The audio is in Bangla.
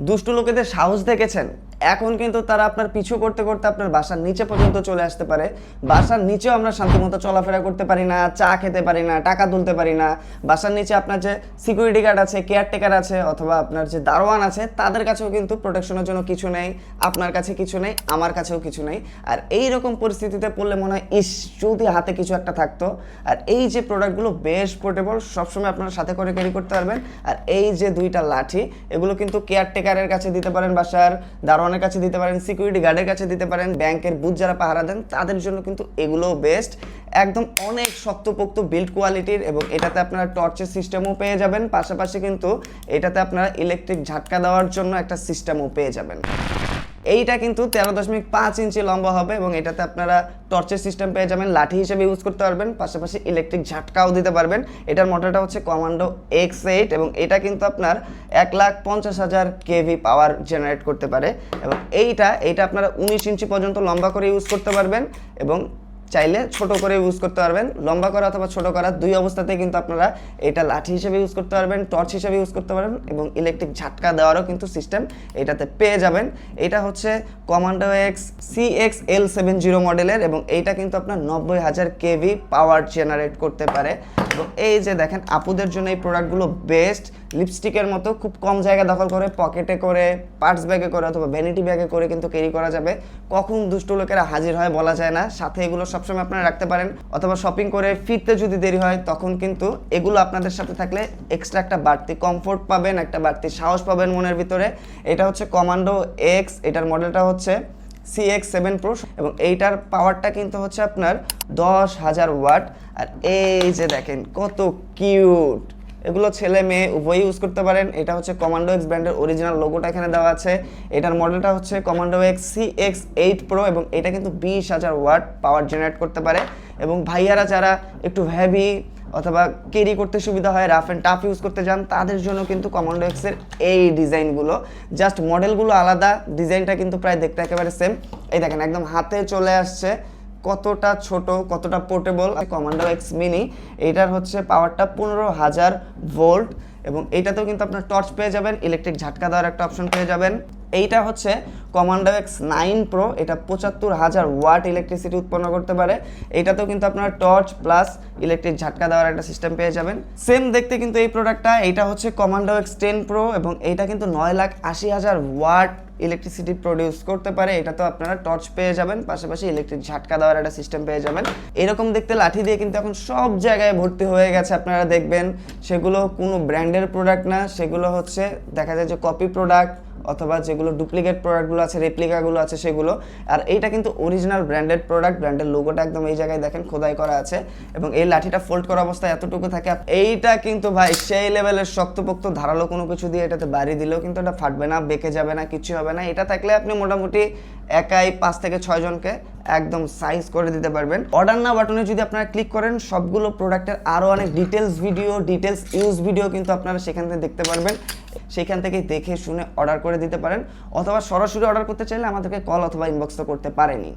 দুষ্টু লোকেদের সাহস দেখেছেন? এখন কিন্তু তারা আপনার পিছু করতে করতে আপনার বাসার নিচে পর্যন্ত চলে আসতে পারে। বাসার নিচেও আমরা শান্তিমতো চলাফেরা করতে পারি না, চা খেতে পারি না, টাকা তুলতে পারি না। বাসার নিচে আপনার যে সিকিউরিটি গার্ড আছে কেয়ারটেকার আছে অথবা আপনার যে দারোয়ান আছে, তাদের কাছেও কিন্তু প্রোটেকশনের জন্য কিছু নেই, আপনার কাছে কিছু নেই, আমার কাছেও কিছু নেই। আর এই রকম পরিস্থিতিতে পড়লে মনে হয়, ইস, যদি হাতে কিছু একটা থাকতো। আর এই যে প্রোডাক্টগুলো বেশ পোর্টেবল সবসময় আপনারা সাথে করে ক্যারি করতে পারবেন। আর এই যে দুইটা লাঠি, এগুলো কিন্তু কেয়ারটেকারের কাছে দিতে পারেন বাসার দারোয়ানের কাছে দিতে পারেন সিকিউরিটি গার্ডের কাছে দিতে পারেন, ব্যাংকের বুথ যারা পাহারা দেন, তাদের জন্য কিন্তু এগুলো বেস্ট একদম অনেক শক্তপোক্ত বিল্ড কোয়ালিটির এবং এটাতে আপনারা টর্চের সিস্টেমও পেয়ে যাবেন। পাশাপাশি কিন্তু এটাতে আপনারা ইলেকট্রিক ঝাটকা দেওয়ার জন্য একটা সিস্টেমও পেয়ে যাবেন। এইটা কিন্তু তেরো দশমিক পাঁচ ইঞ্চি লম্বা হবে এবং এটাতে আপনারা টর্চের সিস্টেম পেয়ে যাবেন, লাঠি হিসেবে ইউজ করতে পারবেন, পাশাপাশি ইলেকট্রিক ঝাটকাও দিতে পারবেন। এটার মোটরটা হচ্ছে কমান্ডো এক্স এইট এবং এটা কিন্তু আপনার এক লাখ পঞ্চাশ হাজার কেভি পাওয়ার জেনারেট করতে পারে। এবং এইটা এইটা আপনারা উনিশ ইঞ্চি পর্যন্ত লম্বা করে ইউজ করতে পারবেন এবং চাইলে ছোট করে ইউজ করতে পারবেন। লম্বা করা অথবা ছোট করা দুই অবস্থাতেই কিন্তু আপনারা এটা লাঠি হিসেবে ইউজ করতে পারবেন, টর্চ হিসেবে ইউজ করতে পারবেন এবং ইলেকট্রিক ঝাটকা দেওয়ারও কিন্তু সিস্টেম এটাতে পেয়ে যাবেন। এটা হচ্ছে Commando X C X L seven zero মডেলের এবং এইটা কিন্তু আপনার নব্বই হাজার কেভি পাওয়ার জেনারেট করতে পারে। এবং এই যে দেখেন, আপুদের জন্য এই প্রোডাক্টগুলো বেস্ট লিপস্টিকের মতো খুব কম জায়গা দখল করে পকেটে করে পার্টস ব্যাগে করে অথবা ভ্যানিটি ব্যাগে করে কিন্তু ক্যারি করা যাবে। কখন দুষ্ট লোকেরা হাজির হয় বলা যায় না। সাথে এগুলো সবসময় আপনারা রাখতে পারেন। অথবা শপিং করে ফিরতে যদি দেরি হয়, তখন কিন্তু এগুলো আপনাদের সাথে থাকলে এক্সট্রা একটা বাড়তি কমফোর্ট পাবেন, একটা বাড়তি সাহস পাবেন মনের ভিতরে। এটা হচ্ছে কমান্ডো এক্স এটার মডেলটা হচ্ছে সি এক্স সেভেন প্রো এবং এইটার পাওয়ারটা কিন্তু হচ্ছে আপনার দশ হাজার ওয়াট আর এই যে দেখেন, কত কিউট এগুলো ছেলে মেয়ে উভয়ই ইউজ করতে পারেন। এটা হচ্ছে কমান্ডো এক্স ব্র্যান্ডের অরিজিনাল লোগোটা এখানে দেওয়া আছে। এটার মডেলটা হচ্ছে Commando X C X eight pro এবং এটা কিন্তু বিশ হাজার ওয়াট পাওয়ার জেনারেট করতে পারে। এবং ভাইয়ারা যারা একটু হ্যাভি অথবা ক্যারি করতে সুবিধা হয় রাফ অ্যান্ড টাফ ইউজ করতে যান, তাদের জন্য কিন্তু কমান্ডো এক্সের এই ডিজাইনগুলো। জাস্ট মডেলগুলো আলাদা, ডিজাইনটা কিন্তু প্রায় দেখতে একেবারে সেম এই দেখেন, একদম হাতে চলে আসছে। কতটা ছোট, কতটা পোর্টেবল কমান্ডো এক্স মিনি এটার হচ্ছে পাওয়ারটা পনেরো হাজার ভোল্ট এবং এইটাতেও কিন্তু আপনার টর্চ পেয়ে যাবেন ইলেকট্রিক ঝাটকা দেওয়ার একটা অপশন পেয়ে যাবেন। এইটা হচ্ছে কমান্ডো এক্স নাইন প্রো এটা পঁচাত্তর হাজার ওয়াট ইলেকট্রিসিটি উৎপন্ন করতে পারে। এইটাতেও কিন্তু আপনার টর্চ প্লাস ইলেকট্রিক ঝাটকা দেওয়ার একটা সিস্টেম পেয়ে যাবেন। সেম দেখতে কিন্তু এই প্রোডাক্টটা এইটা হচ্ছে কমান্ডো এক্স টেন প্রো এবং এইটা কিন্তু নয় লাখ আশি হাজার ওয়াট ইলেকট্রিসিটি প্রডিউস করতে পারে। এটা তো আপনারা টর্চ পেয়ে যাবেন, পাশাপাশি ইলেকট্রিক ঝাটকা দেওয়ার একটা সিস্টেম পেয়ে যাবেন। এরকম দেখতে লাঠি দিয়ে কিন্তু এখন সব জায়গায় ভর্তি হয়ে গেছে আপনারা দেখবেন। সেগুলো কোনো ব্র্যান্ডের প্রোডাক্ট না, সেগুলো হচ্ছে দেখা যায় যে কপি প্রোডাক্ট অথবা যেগুলো ডুপ্লিকেট প্রোডাক্টগুলো আছে রেপ্লিকাগুলো আছে সেগুলো। আর এইটা কিন্তু অরিজিনাল ব্র্যান্ডেড প্রোডাক্ট ব্র্যান্ডের লোগোটা একদম এই জায়গায় দেখেন, খোদাই করা আছে। এবং এই লাঠিটা ফোল্ড করা অবস্থায় এতটুকু থাকে এইটা কিন্তু ভাই সেই লেভেলের শক্তপোক্ত ধারালো কোনো কিছু দিয়ে এটাতে বাড়ি দিলেও কিন্তু এটা ফাটবে না, বেঁকে যাবে না কিছু হবে না। এটা থাকলে আপনি মোটামুটি একাই পাঁচ থেকে ছয় জনকে একদম সাইজ করে দিতে পারবেন। অর্ডার না বাটনে যদি আপনারা ক্লিক করেন, সবগুলো প্রোডাক্টের আরও অনেক details video details use video কিন্তু আপনারা সেখান থেকে দেখতে পারবেন। সেখান থেকে দেখে শুনে অর্ডার করে দিতে পারেন, অথবা সরাসরি অর্ডার করতে চাইলে আমাদেরকে কল অথবা ইনবক্স তো করতে পারেনি